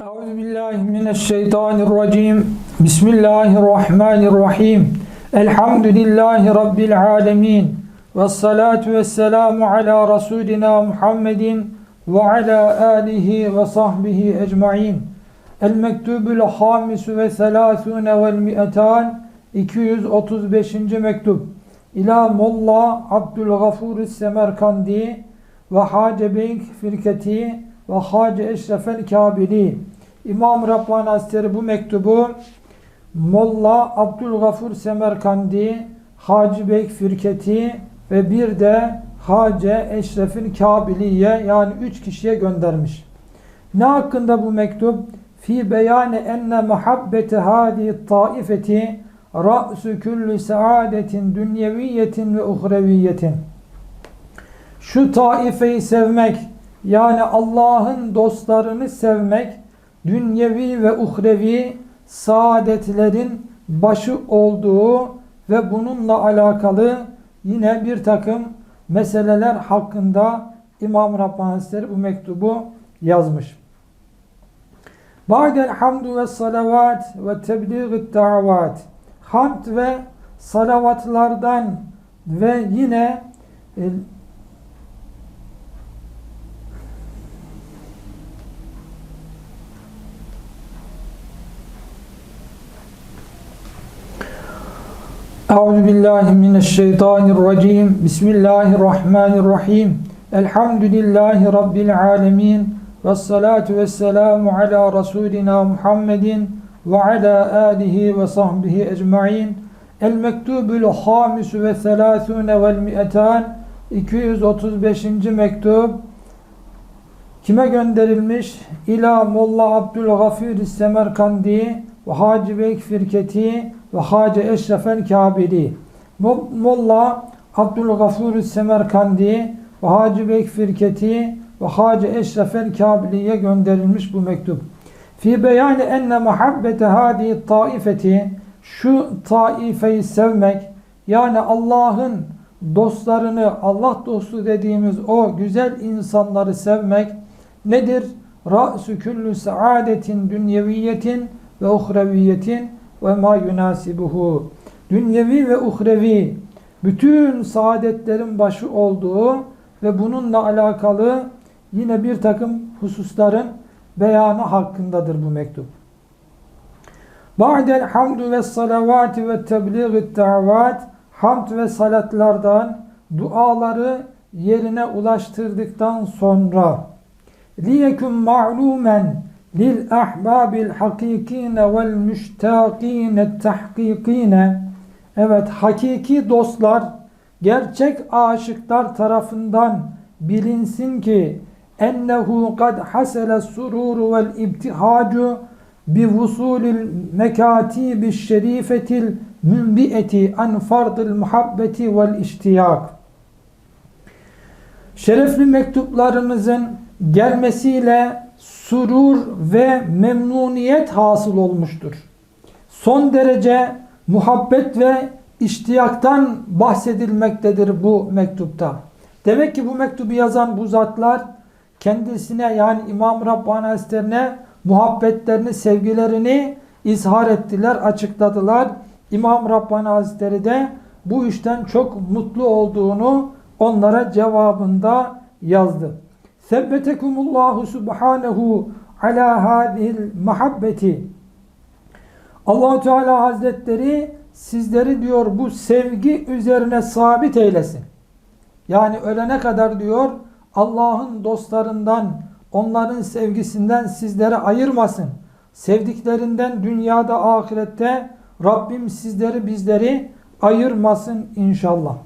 Euzu billahi mineşşeytanirracim. Bismillahirrahmanirrahim. Elhamdülillahi rabbil alamin. Ves salatu vesselamu ala rasulina Muhammedin ve ala alihi ve sahbihi ecmaîn. El mektubul hamis ve selasune vel mi'atan 235. mektup. İla Molla Abdülgafur Semerkandi ve Hacı Beyk Firketi ve Hacı Eşrefel Kabili İmam Rabbani Hazretleri bu mektubu Molla Abdülgafur Semerkandi Hacı Beyk Firketi ve bir de Hace Eşref'in Kabiliye yani üç kişiye göndermiş. Ne hakkında bu mektup? Fi beyane enne muhabbete hadi taifeti ra'su küllü saadetin dünyeviyetin ve uhreviyetin. Şu taifeyi sevmek yani Allah'ın dostlarını sevmek dünyevi ve uhrevi saadetlerin başı olduğu ve bununla alakalı yine bir takım meseleler hakkında İmam Rabbani bu mektubu yazmış. Ba'del hamdu ve salavat ve tebliğ davat hamd ve salavatlardan ve yine Euzu billahi mineşşeytanirracim. Bismillahirrahmanirrahim. Elhamdülillahi rabbil alamin. Ves salatu vesselamu ala rasulina Muhammedin ve ala alihi ve sahbihi ecmaîn. El mektubul hamis ve selâsûne vel mi'etan 235. mektup kime gönderilmiş? İla Molla Abdülgafir Semerkandi ve Hacı Beyk Firketi ve Hacı Eşrefel Kabili. Molla Abdülgafur Semerkandi ve Hacı Beyk Firketi ve Hacı Eşrefel Kabili'ye gönderilmiş bu mektup. Fi beyani enne muhabbete hadi taifeti şu taifeyi sevmek yani Allah'ın dostlarını Allah dostu dediğimiz o güzel insanları sevmek nedir? Ra'su küllü saadetin dünyeviyetin ve uhreviyetin ve ma yunasibuhu. Dünyevi ve uhrevi bütün saadetlerin başı olduğu ve bununla alakalı yine bir takım hususların beyanı hakkındadır bu mektup. Ba'del hamdu ve salavati ve tebliğ davat hamd ve salatlardan duaları yerine ulaştırdıktan sonra liyekun ma'lumen hakikine vel müştakine tahkikine evet hakiki dostlar gerçek aşıklar tarafından bilinsin ki ennehu kad hasele sururu vel ibtihacu bi vusulil mekatibi şerifetil münbieti an fardil muhabbeti vel iştiyak. Şerefli mektuplarımızın gelmesiyle surur ve memnuniyet hasıl olmuştur. Son derece muhabbet ve iştiyaktan bahsedilmektedir bu mektupta. Demek ki bu mektubu yazan bu zatlar kendisine yani İmam Rabbani Hazretlerine muhabbetlerini, sevgilerini izhar ettiler, açıkladılar. İmam Rabbani Hazretleri de bu işten çok mutlu olduğunu onlara cevabında yazdı. Sebbetekumullahu subhanehu ala hadihil muhabbeti. allah Teala Hazretleri sizleri diyor bu sevgi üzerine sabit eylesin. Yani ölene kadar diyor Allah'ın dostlarından, onların sevgisinden sizleri ayırmasın. Sevdiklerinden dünyada, ahirette Rabbim sizleri bizleri ayırmasın inşallah.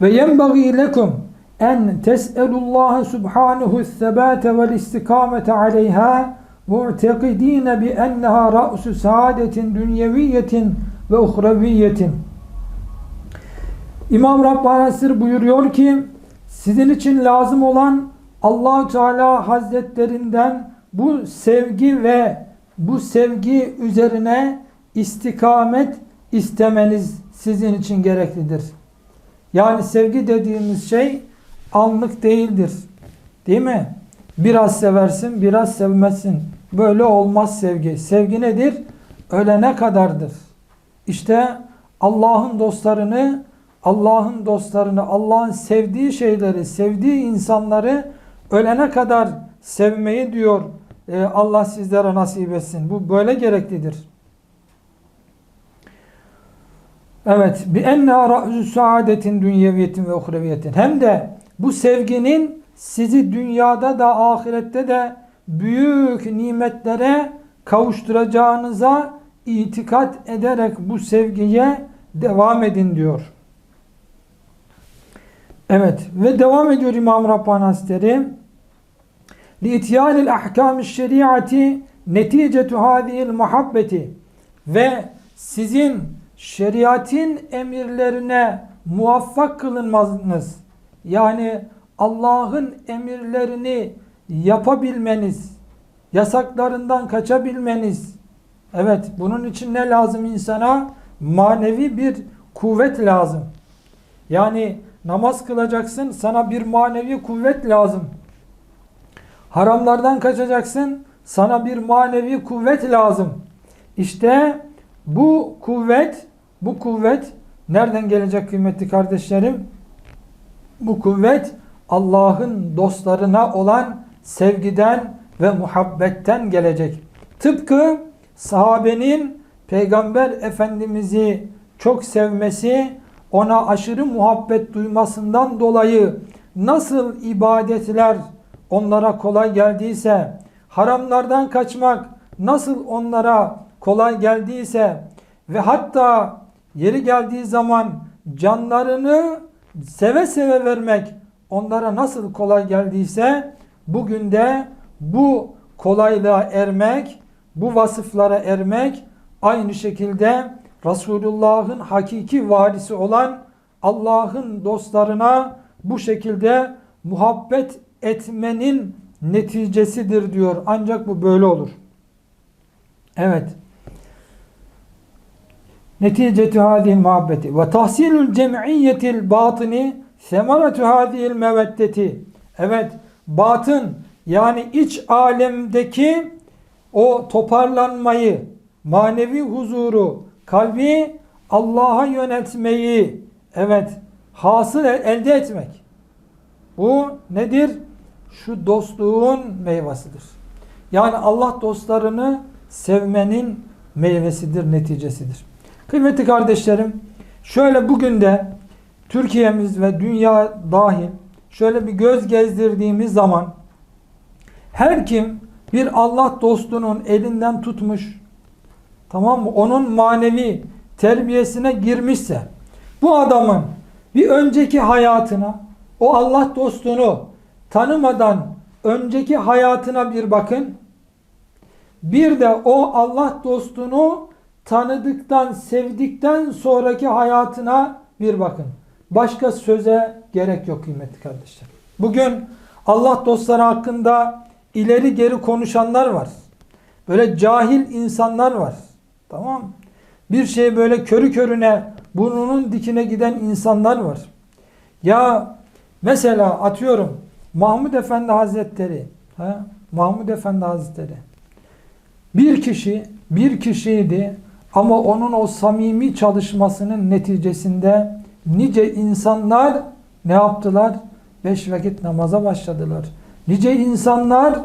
Ve yenbagî lekum en tes'elullaha subhanahu sebate vel istikamete aleyha mu'tekidine bi enneha ra'su saadetin dünyeviyetin ve uhreviyetin. İmam Rabbani Hazretleri buyuruyor ki sizin için lazım olan allah Teala Hazretlerinden bu sevgi ve bu sevgi üzerine istikamet istemeniz sizin için gereklidir. Yani sevgi dediğimiz şey anlık değildir. Değil mi? Biraz seversin, biraz sevmezsin. Böyle olmaz sevgi. Sevgi nedir? Ölene kadardır. İşte Allah'ın dostlarını, Allah'ın dostlarını, Allah'ın sevdiği şeyleri, sevdiği insanları ölene kadar sevmeyi diyor e, Allah sizlere nasip etsin. Bu böyle gereklidir. Evet. Bi enna ra'zu saadetin dünyeviyetin ve uhreviyetin. Hem de bu sevginin sizi dünyada da ahirette de büyük nimetlere kavuşturacağınıza itikat ederek bu sevgiye devam edin diyor. Evet ve devam ediyor İmam Rabbani Hazretleri. لِاِتْيَانِ الْاَحْكَامِ الشَّرِيعَةِ نَتِيجَةُ هَذِهِ الْمُحَبَّةِ Ve sizin şeriatin emirlerine muvaffak kılınmanız yani Allah'ın emirlerini yapabilmeniz, yasaklarından kaçabilmeniz. Evet, bunun için ne lazım insana? Manevi bir kuvvet lazım. Yani namaz kılacaksın, sana bir manevi kuvvet lazım. Haramlardan kaçacaksın, sana bir manevi kuvvet lazım. İşte bu kuvvet, bu kuvvet nereden gelecek kıymetli kardeşlerim? Bu kuvvet Allah'ın dostlarına olan sevgiden ve muhabbetten gelecek. Tıpkı sahabenin Peygamber Efendimiz'i çok sevmesi, ona aşırı muhabbet duymasından dolayı nasıl ibadetler onlara kolay geldiyse, haramlardan kaçmak nasıl onlara kolay geldiyse ve hatta yeri geldiği zaman canlarını seve seve vermek onlara nasıl kolay geldiyse bugün de bu kolaylığa ermek, bu vasıflara ermek aynı şekilde Resulullah'ın hakiki varisi olan Allah'ın dostlarına bu şekilde muhabbet etmenin neticesidir diyor. Ancak bu böyle olur. Evet. Neticetü hâzihil muhabbeti ve tahsilül cem'iyyetil batini semanetü hâzihil meveddeti. Evet, batın yani iç alemdeki o toparlanmayı, manevi huzuru, kalbi Allah'a yönetmeyi, evet, hasıl elde etmek. Bu nedir? Şu dostluğun meyvesidir. Yani Allah dostlarını sevmenin meyvesidir, neticesidir. Kıymetli kardeşlerim, şöyle bugün de Türkiye'miz ve dünya dahil şöyle bir göz gezdirdiğimiz zaman her kim bir Allah dostunun elinden tutmuş, tamam mı? Onun manevi terbiyesine girmişse, bu adamın bir önceki hayatına, o Allah dostunu tanımadan önceki hayatına bir bakın. Bir de o Allah dostunu tanıdıktan, sevdikten sonraki hayatına bir bakın. Başka söze gerek yok kıymetli kardeşler. Bugün Allah dostları hakkında ileri geri konuşanlar var. Böyle cahil insanlar var. Tamam Bir şey böyle körü körüne burnunun dikine giden insanlar var. Ya mesela atıyorum Mahmud Efendi Hazretleri ha? Mahmud Efendi Hazretleri bir kişi bir kişiydi ama onun o samimi çalışmasının neticesinde nice insanlar ne yaptılar? Beş vakit namaza başladılar. Nice insanlar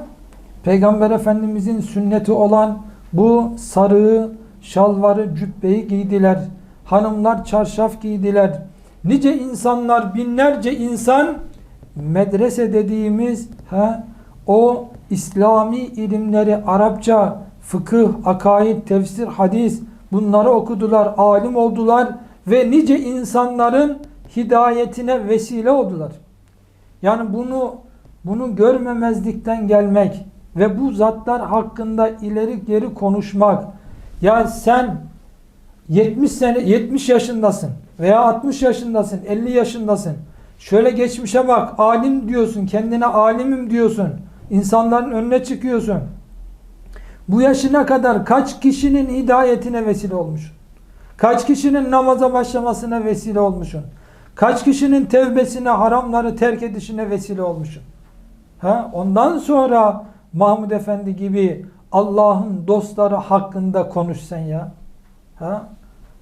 Peygamber Efendimizin sünneti olan bu sarığı, şalvarı, cübbeyi giydiler. Hanımlar çarşaf giydiler. Nice insanlar, binlerce insan medrese dediğimiz ha, o İslami ilimleri Arapça, fıkıh, akaid, tefsir, hadis bunları okudular, alim oldular ve nice insanların hidayetine vesile oldular. Yani bunu bunu görmemezlikten gelmek ve bu zatlar hakkında ileri geri konuşmak. Ya sen 70 sene 70 yaşındasın veya 60 yaşındasın, 50 yaşındasın. Şöyle geçmişe bak, alim diyorsun, kendine alimim diyorsun. İnsanların önüne çıkıyorsun. Bu yaşına kadar kaç kişinin hidayetine vesile olmuş? Kaç kişinin namaza başlamasına vesile olmuşsun? Kaç kişinin tevbesine, haramları terk edişine vesile olmuşsun? Ha? Ondan sonra Mahmud Efendi gibi Allah'ın dostları hakkında konuşsan ya. Ha?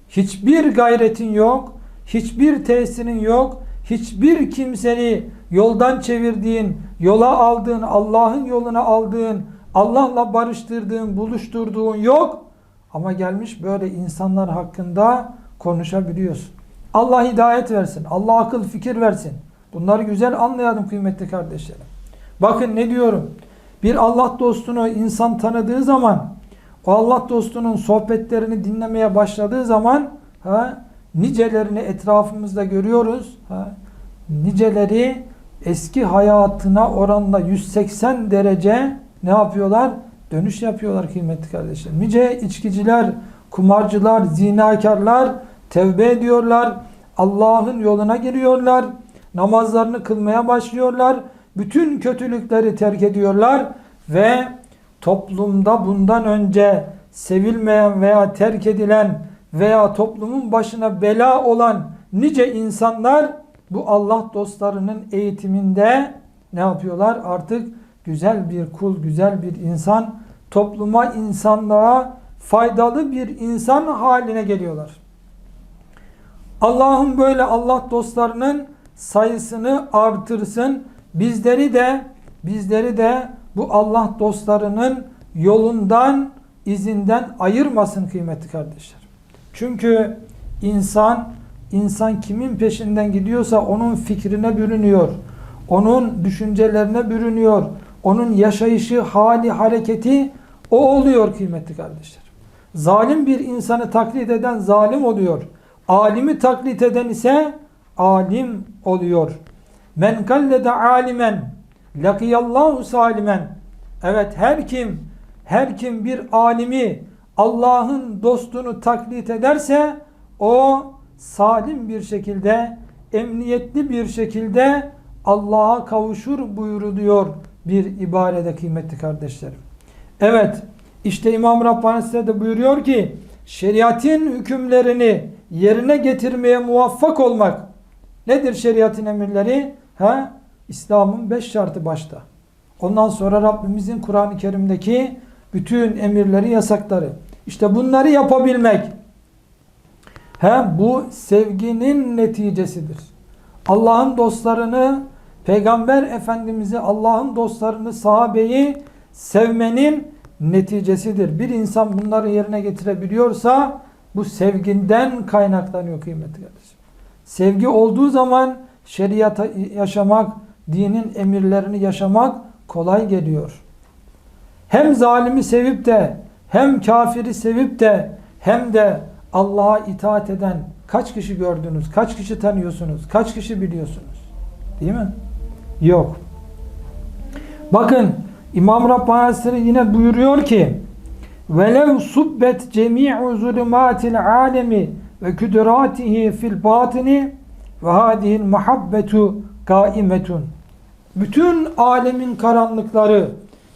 Hiçbir gayretin yok, hiçbir tesirin yok, hiçbir kimseni yoldan çevirdiğin, yola aldığın, Allah'ın yoluna aldığın, Allah'la barıştırdığın, buluşturduğun yok. Ama gelmiş böyle insanlar hakkında konuşabiliyorsun. Allah hidayet versin. Allah akıl fikir versin. Bunları güzel anlayalım kıymetli kardeşlerim. Bakın ne diyorum. Bir Allah dostunu insan tanıdığı zaman o Allah dostunun sohbetlerini dinlemeye başladığı zaman ha, nicelerini etrafımızda görüyoruz. Ha, niceleri eski hayatına oranla 180 derece ne yapıyorlar? Dönüş yapıyorlar kıymetli kardeşlerim. Nice içkiciler, kumarcılar, zinakarlar tevbe ediyorlar. Allah'ın yoluna giriyorlar. Namazlarını kılmaya başlıyorlar. Bütün kötülükleri terk ediyorlar ve toplumda bundan önce sevilmeyen veya terk edilen veya toplumun başına bela olan nice insanlar bu Allah dostlarının eğitiminde ne yapıyorlar? Artık güzel bir kul, güzel bir insan, topluma, insanlığa faydalı bir insan haline geliyorlar. Allah'ın böyle Allah dostlarının sayısını artırsın. Bizleri de bizleri de bu Allah dostlarının yolundan, izinden ayırmasın kıymetli kardeşler. Çünkü insan insan kimin peşinden gidiyorsa onun fikrine bürünüyor. Onun düşüncelerine bürünüyor. Onun yaşayışı, hali, hareketi o oluyor kıymetli kardeşler. Zalim bir insanı taklit eden zalim oluyor. Alimi taklit eden ise alim oluyor. Men kallede alimen lakiyallahu salimen. Evet her kim her kim bir alimi Allah'ın dostunu taklit ederse o salim bir şekilde emniyetli bir şekilde Allah'a kavuşur buyuruluyor bir ibarede kıymetli kardeşlerim. Evet işte İmam Rabbani size de buyuruyor ki şeriatın hükümlerini yerine getirmeye muvaffak olmak nedir şeriatın emirleri? Ha? İslam'ın beş şartı başta. Ondan sonra Rabbimizin Kur'an-ı Kerim'deki bütün emirleri, yasakları. İşte bunları yapabilmek. He, bu sevginin neticesidir. Allah'ın dostlarını, Peygamber Efendimiz'i, Allah'ın dostlarını, sahabeyi sevmenin neticesidir. Bir insan bunları yerine getirebiliyorsa bu sevginden kaynaklanıyor kıymetli kardeşim. Sevgi olduğu zaman şeriata yaşamak, dinin emirlerini yaşamak kolay geliyor. Hem zalimi sevip de hem kafiri sevip de hem de Allah'a itaat eden kaç kişi gördünüz? Kaç kişi tanıyorsunuz? Kaç kişi biliyorsunuz? Değil mi? Yok. Bakın İmam Rabbani yine buyuruyor ki velev subbet cemi'u zulümatil alemi ve küdüratihi fil batini ve hadihil muhabbetu kaimetun bütün alemin karanlıkları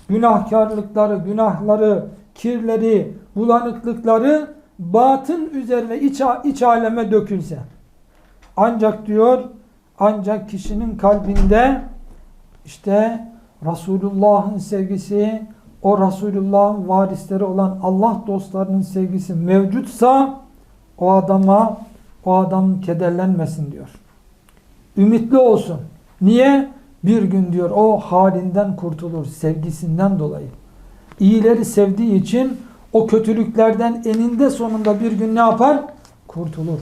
günahkarlıkları, günahları, kirleri, bulanıklıkları batın üzerine iç, iç aleme dökülse. Ancak diyor, ancak kişinin kalbinde işte Resulullah'ın sevgisi, o Resulullah'ın varisleri olan Allah dostlarının sevgisi mevcutsa o adama, o adam kederlenmesin diyor. Ümitli olsun. Niye? Bir gün diyor o halinden kurtulur sevgisinden dolayı. İyileri sevdiği için o kötülüklerden eninde sonunda bir gün ne yapar? Kurtulur.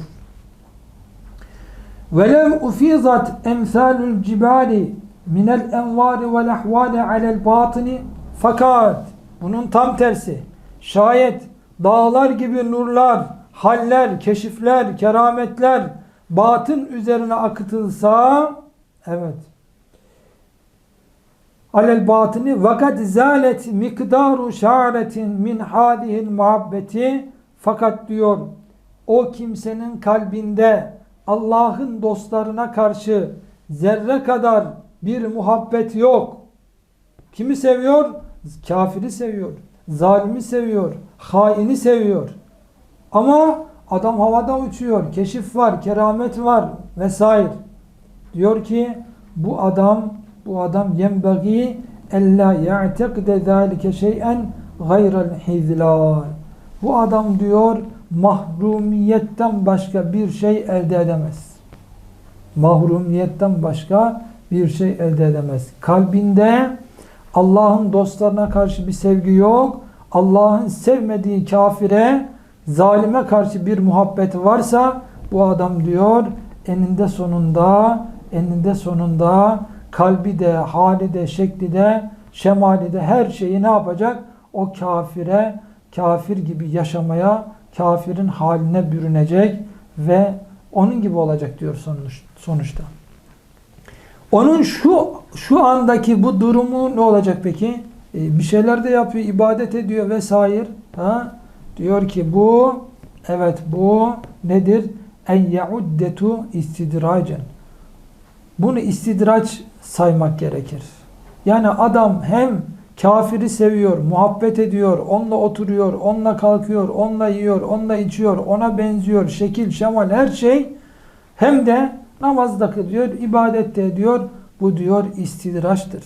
Velev ufizat emsalul cibali minel envari vel ahvali alel batini fakat. Bunun tam tersi. Şayet dağlar gibi nurlar, haller, keşifler, kerametler batın üzerine akıtılsa evet. Alel batini vakat zalet mikdaru şa'retin min hadihil muhabbeti. Fakat diyor o kimsenin kalbinde Allah'ın dostlarına karşı zerre kadar bir muhabbet yok. Kimi seviyor? Kafiri seviyor. Zalimi seviyor. Haini seviyor. Ama adam havada uçuyor. Keşif var, keramet var vesaire. Diyor ki bu adam bu adam yenbagi ella ya'tekide zâlike şey'en gayrel hizlal. Bu adam diyor mahrumiyetten başka bir şey elde edemez. Mahrumiyetten başka bir şey elde edemez. Kalbinde Allah'ın dostlarına karşı bir sevgi yok. Allah'ın sevmediği kafire, zalime karşı bir muhabbet varsa bu adam diyor eninde sonunda eninde sonunda kalbi de, hali de, şekli de, şemali de her şeyi ne yapacak? O kafire, kafir gibi yaşamaya, kafirin haline bürünecek ve onun gibi olacak diyor sonuç, sonuçta. Onun şu şu andaki bu durumu ne olacak peki? E, bir şeyler de yapıyor, ibadet ediyor vesaire. Ha? Diyor ki bu evet bu nedir? En yauddetu istidracen. Bunu istidraç saymak gerekir. Yani adam hem kafiri seviyor, muhabbet ediyor, onunla oturuyor, onunla kalkıyor, onunla yiyor, onunla içiyor, ona benziyor, şekil, şemal her şey hem de namazda kılıyor, ibadette ediyor. Bu diyor istidraçtır.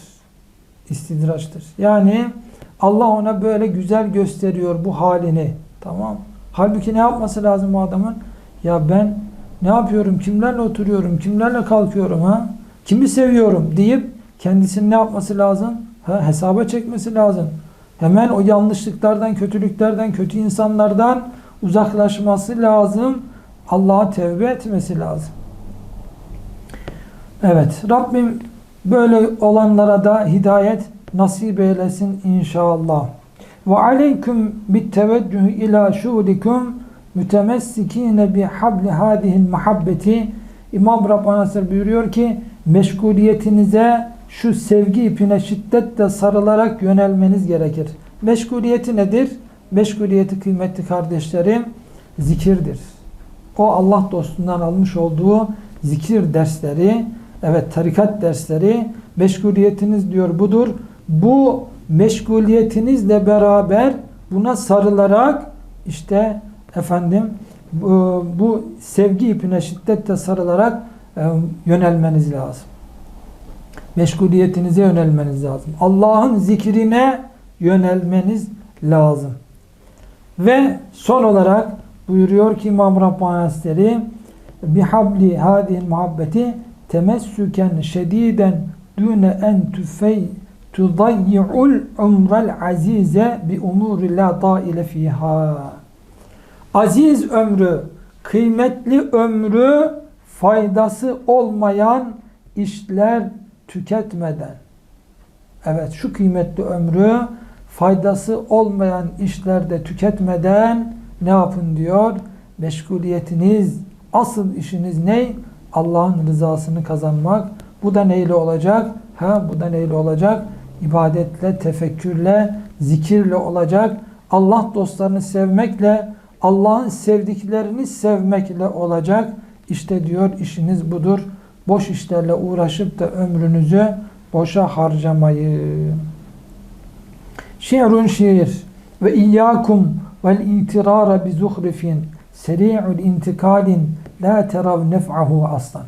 İstidraçtır. Yani Allah ona böyle güzel gösteriyor bu halini. Tamam. Halbuki ne yapması lazım bu adamın? Ya ben ne yapıyorum? Kimlerle oturuyorum? Kimlerle kalkıyorum ha? Kimi seviyorum deyip kendisini ne yapması lazım? Ha, hesaba çekmesi lazım. Hemen o yanlışlıklardan, kötülüklerden, kötü insanlardan uzaklaşması lazım. Allah'a tevbe etmesi lazım. Evet, Rabbim böyle olanlara da hidayet nasip eylesin inşallah. Ve aleyküm bit teveccühü ila şulikum mütemessikine bi habli hadihil muhabbeti İmam Rabbani buyuruyor ki meşguliyetinize şu sevgi ipine şiddetle sarılarak yönelmeniz gerekir. Meşguliyeti nedir? Meşguliyeti kıymetli kardeşlerim zikirdir. O Allah dostundan almış olduğu zikir dersleri, evet tarikat dersleri, meşguliyetiniz diyor budur. Bu meşguliyetinizle beraber buna sarılarak işte efendim bu, sevgi ipine şiddetle sarılarak e, yönelmeniz lazım. Meşguliyetinize yönelmeniz lazım. Allah'ın zikrine yönelmeniz lazım. Ve son olarak buyuruyor ki İmam Rabbani Hazretleri bihabli hadihil muhabbeti temessüken şediden dune en tüfey tudayyi'ul umrel azize bi umuri la daile fiha aziz ömrü, kıymetli ömrü faydası olmayan işler tüketmeden evet şu kıymetli ömrü faydası olmayan işlerde tüketmeden ne yapın diyor? Meşguliyetiniz, asıl işiniz ne? Allah'ın rızasını kazanmak. Bu da neyle olacak? Ha, bu da neyle olacak? İbadetle, tefekkürle, zikirle olacak. Allah dostlarını sevmekle, Allah'ın sevdiklerini sevmekle olacak. İşte diyor işiniz budur. Boş işlerle uğraşıp da ömrünüzü boşa harcamayın. Şiirun şiir ve iyyakum vel itirara bi zuhrifin seri'ul intikalin la terav nef'ahu aslan.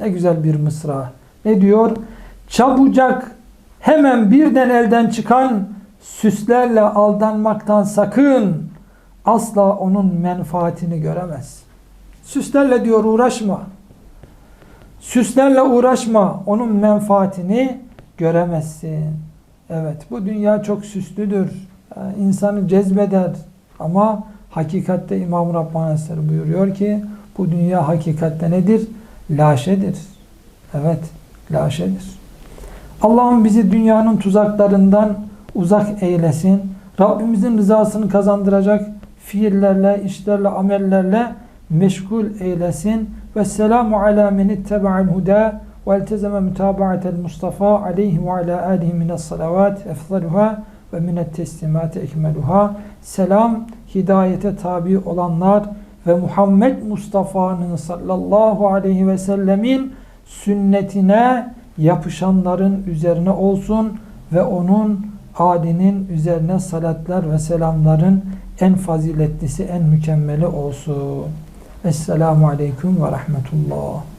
Ne güzel bir mısra. Ne diyor? Çabucak hemen birden elden çıkan süslerle aldanmaktan sakın asla onun menfaatini göremez. Süslerle diyor uğraşma. Süslerle uğraşma. Onun menfaatini göremezsin. Evet bu dünya çok süslüdür. İnsanı cezbeder. Ama hakikatte İmam Rabbani Hazretleri buyuruyor ki bu dünya hakikatte nedir? Laşedir. Evet laşedir. Allah'ım bizi dünyanın tuzaklarından uzak eylesin. Rabbimizin rızasını kazandıracak fiillerle, işlerle, amellerle meşgul eylesin. Ve selamu ala men ittaba'al huda ve eltezeme mutaba'atel Mustafa aleyhi ve ala alihi minas salavat efzaluha ve minet teslimat ekmeluha. Selam hidayete tabi olanlar ve Muhammed Mustafa'nın sallallahu aleyhi ve sellemin sünnetine yapışanların üzerine olsun ve onun adinin üzerine salatlar ve selamların en faziletlisi, en mükemmeli olsun. Esselamu Aleyküm ve Rahmetullah.